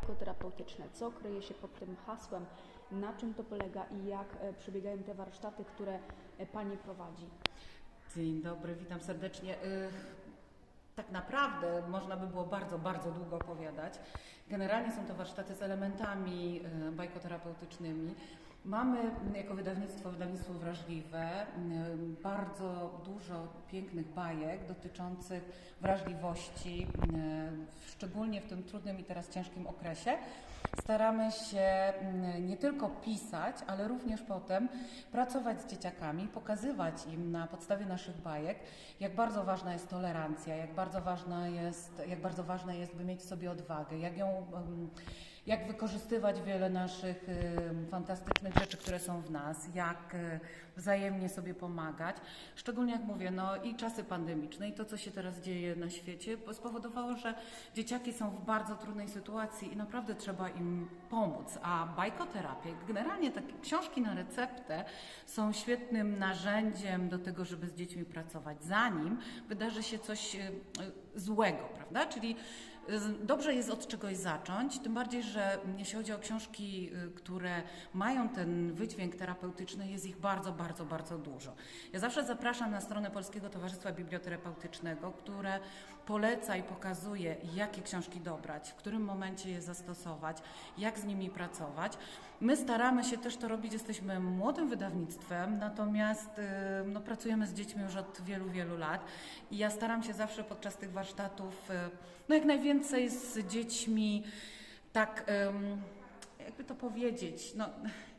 bajkoterapeutyczne. Co kryje się pod tym hasłem, na czym to polega i jak e, przebiegają te warsztaty, które e, Pani prowadzi? Dzień dobry, witam serdecznie. Y, Tak naprawdę można by było bardzo, bardzo długo opowiadać. Generalnie są to warsztaty z elementami bajkoterapeutycznymi. Mamy jako wydawnictwo, wydawnictwo wrażliwe, bardzo dużo pięknych bajek dotyczących wrażliwości, szczególnie w tym trudnym i teraz ciężkim okresie. Staramy się nie tylko pisać, ale również potem pracować z dzieciakami, pokazywać im na podstawie naszych bajek, jak bardzo ważna jest tolerancja, jak bardzo ważna jest, jak bardzo ważne jest, by mieć sobie odwagę, jak ją jak wykorzystywać wiele naszych em, fantastycznych rzeczy, które są w nas, jak e, wzajemnie sobie pomagać. Szczególnie jak mówię, no i czasy pandemiczne i to, co się teraz dzieje na świecie, spowodowało, że dzieciaki są w bardzo trudnej sytuacji i naprawdę trzeba im pomóc. A bajkoterapia, generalnie takie książki na receptę są świetnym narzędziem do tego, żeby z dziećmi pracować, zanim wydarzy się coś e, złego, prawda? Czyli Dobrze jest od czegoś zacząć, tym bardziej, że jeśli chodzi o książki, y, które mają ten wydźwięk terapeutyczny, jest ich bardzo, bardzo, bardzo dużo. Ja zawsze zapraszam na stronę Polskiego Towarzystwa Biblioterapeutycznego, które poleca i pokazuje, jakie książki dobrać, w którym momencie je zastosować, jak z nimi pracować. My staramy się też to robić, jesteśmy młodym wydawnictwem, natomiast y, no, pracujemy z dziećmi już od wielu, wielu lat i ja staram się zawsze podczas tych warsztatów, y, no jak najwięcej z dziećmi tak, jakby to powiedzieć, no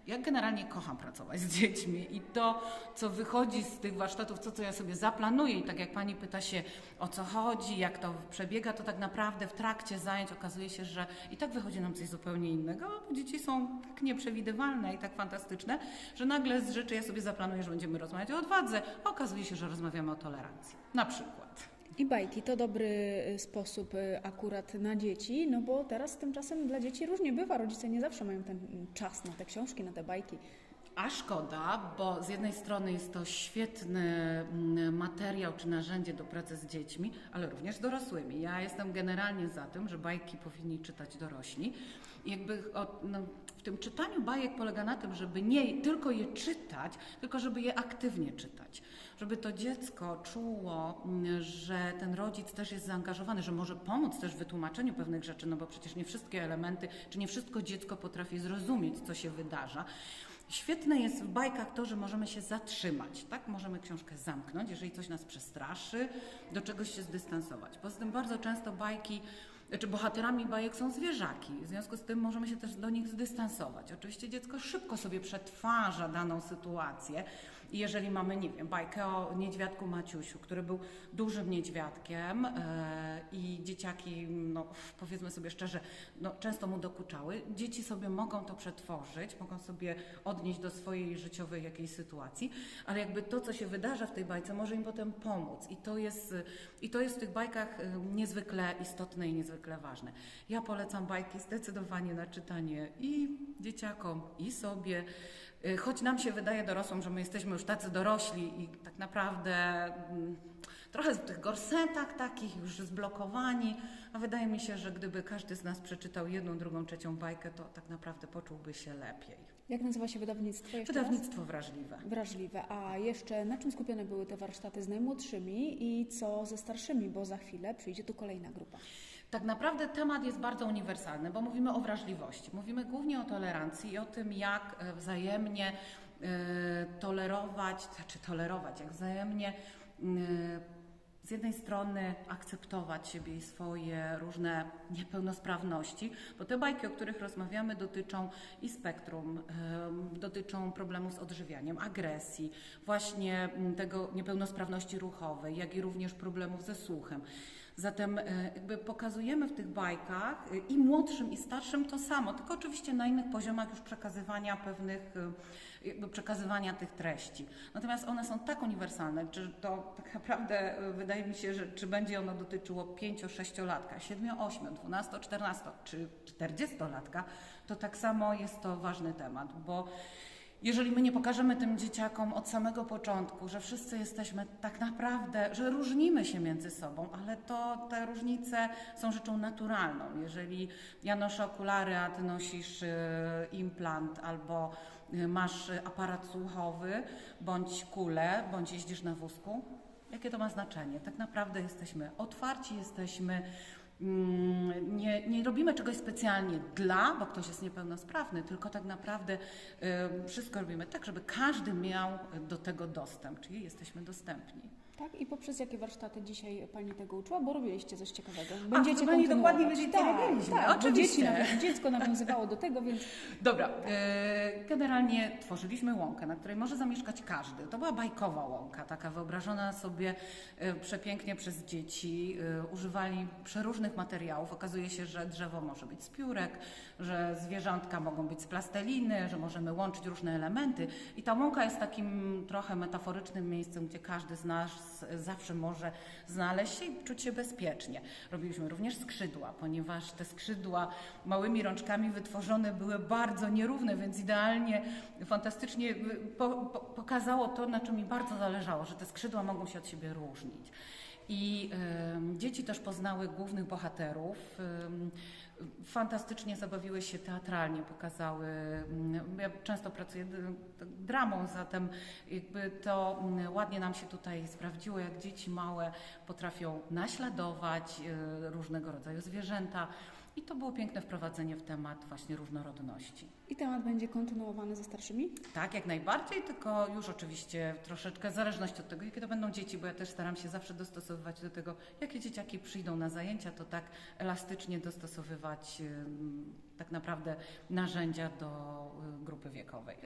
ja generalnie kocham pracować z dziećmi i to, co wychodzi z tych warsztatów, to, co ja sobie zaplanuję i tak jak Pani pyta się, o co chodzi, jak to przebiega, to tak naprawdę w trakcie zajęć okazuje się, że i tak wychodzi nam coś zupełnie innego, bo dzieci są tak nieprzewidywalne i tak fantastyczne, że nagle z rzeczy ja sobie zaplanuję, że będziemy rozmawiać o odwadze, a okazuje się, że rozmawiamy o tolerancji. Na przykład. I bajki to dobry y, sposób y, akurat na dzieci, no bo teraz tymczasem dla dzieci różnie bywa. Rodzice nie zawsze mają ten mm, czas na te książki, na te bajki. A szkoda, bo z jednej strony jest to świetny mm, materiał czy narzędzie do pracy z dziećmi, ale również dorosłymi. Ja jestem generalnie za tym, że bajki powinni czytać dorośli. Jakby no, w tym czytaniu bajek polega na tym, żeby nie tylko je czytać, tylko żeby je aktywnie czytać. Żeby to dziecko czuło, mm, że ten rodzic też jest zaangażowany, że może pomóc też w wytłumaczeniu pewnych rzeczy, no bo przecież nie wszystkie elementy, czy nie wszystko dziecko potrafi zrozumieć, co się wydarza. Świetne jest w bajkach to, że możemy się zatrzymać, tak? Możemy książkę zamknąć, jeżeli coś nas przestraszy, do czegoś się zdystansować. Poza tym bardzo często bajki, czy bohaterami bajek są zwierzaki, w związku z tym możemy się też do nich zdystansować. Oczywiście dziecko szybko sobie przetwarza daną sytuację i jeżeli mamy, nie wiem, bajkę o niedźwiadku Maciusiu, który był dużym niedźwiadkiem e, i dzieciaki, no powiedzmy sobie szczerze, no, często mu dokuczały, dzieci sobie mogą to przetworzyć, mogą sobie odnieść do swojej życiowej jakiejś sytuacji, ale jakby to, co się wydarza w tej bajce, może im potem pomóc. I to jest, i to jest w tych bajkach y, niezwykle istotne i niezwykle ważne. Ja polecam bajki zdecydowanie na czytanie i dzieciakom, i sobie. Y, Choć nam się wydaje dorosłym, że my jesteśmy już tacy dorośli i tak naprawdę mm, trochę w tych gorsetach takich, już zblokowani, a wydaje mi się, że gdyby każdy z nas przeczytał jedną, drugą, trzecią bajkę, to tak naprawdę poczułby się lepiej. Jak nazywa się wydawnictwo jeszcze raz? Wydawnictwo wrażliwe. Wrażliwe. A jeszcze na czym skupione były te warsztaty z najmłodszymi i co ze starszymi, bo za chwilę przyjdzie tu kolejna grupa. Tak naprawdę temat jest bardzo uniwersalny, bo mówimy o wrażliwości. Mówimy głównie o tolerancji i o tym, jak e, wzajemnie e, tolerować, znaczy tolerować, jak wzajemnie e, z jednej strony akceptować siebie i swoje różne niepełnosprawności, bo te bajki, o których rozmawiamy, dotyczą i spektrum, dotyczą problemów z odżywianiem, agresji, właśnie tego niepełnosprawności ruchowej, jak i również problemów ze słuchem. Zatem e, jakby pokazujemy w tych bajkach e, i młodszym, i starszym to samo, tylko oczywiście na innych poziomach już przekazywania pewnych, e, jakby przekazywania tych treści. Natomiast one są tak uniwersalne, że to tak naprawdę wydaje mi się, że czy będzie ono dotyczyło 5-6-latka, 7, 8, 12, 14 czy 40-latka, to tak samo jest to ważny temat, bo Jeżeli my nie pokażemy tym dzieciakom od samego początku, że wszyscy jesteśmy tak naprawdę, że różnimy się między sobą, ale to te różnice są rzeczą naturalną. Jeżeli ja noszę okulary, a ty nosisz y, implant albo y, masz aparat słuchowy, bądź kulę, bądź jeździsz na wózku, jakie to ma znaczenie? Tak naprawdę jesteśmy otwarci, jesteśmy Nie, nie robimy czegoś specjalnie dla, bo ktoś jest niepełnosprawny, tylko tak naprawdę y, wszystko robimy tak, żeby każdy miał do tego dostęp, czyli jesteśmy dostępni. Tak? I poprzez jakie warsztaty dzisiaj Pani tego uczyła? Bo robiliście coś ciekawego. Będziecie Pani kontynuować. dokładnie wiedzieć, co tak, robiliśmy. tak, Oczywiście. dziecko nawiązywało do tego, więc Dobra, y, generalnie tworzyliśmy łąkę, na której może zamieszkać każdy. To była bajkowa łąka, taka wyobrażona sobie y, przepięknie przez dzieci. Y, Używali przeróżnych materiałów. Okazuje się, że drzewo może być z piórek, że zwierzątka mogą być z plasteliny, że możemy łączyć różne elementy. I ta łąka jest takim trochę metaforycznym miejscem, gdzie każdy z nas zawsze może znaleźć się i czuć się bezpiecznie. Robiliśmy również skrzydła, ponieważ te skrzydła małymi rączkami wytworzone były bardzo nierówne, więc idealnie, fantastycznie y, po, po, pokazało to, na czym mi bardzo zależało, że te skrzydła mogą się od siebie różnić. I em, dzieci też poznały głównych bohaterów. em, fantastycznie zabawiły się teatralnie, pokazały. Ja często pracuję dramą, zatem jakby to ładnie nam się tutaj sprawdziło, jak dzieci małe potrafią naśladować y, różnego rodzaju zwierzęta. I to było piękne wprowadzenie w temat właśnie różnorodności. i temat będzie kontynuowany ze starszymi. Tak, jak najbardziej, tylko już oczywiście troszeczkę w zależności od tego, jakie to będą dzieci, bo ja też staram się zawsze dostosowywać do tego, jakie dzieciaki przyjdą na zajęcia, to tak elastycznie dostosowywać tak naprawdę narzędzia do y, grupy wiekowej.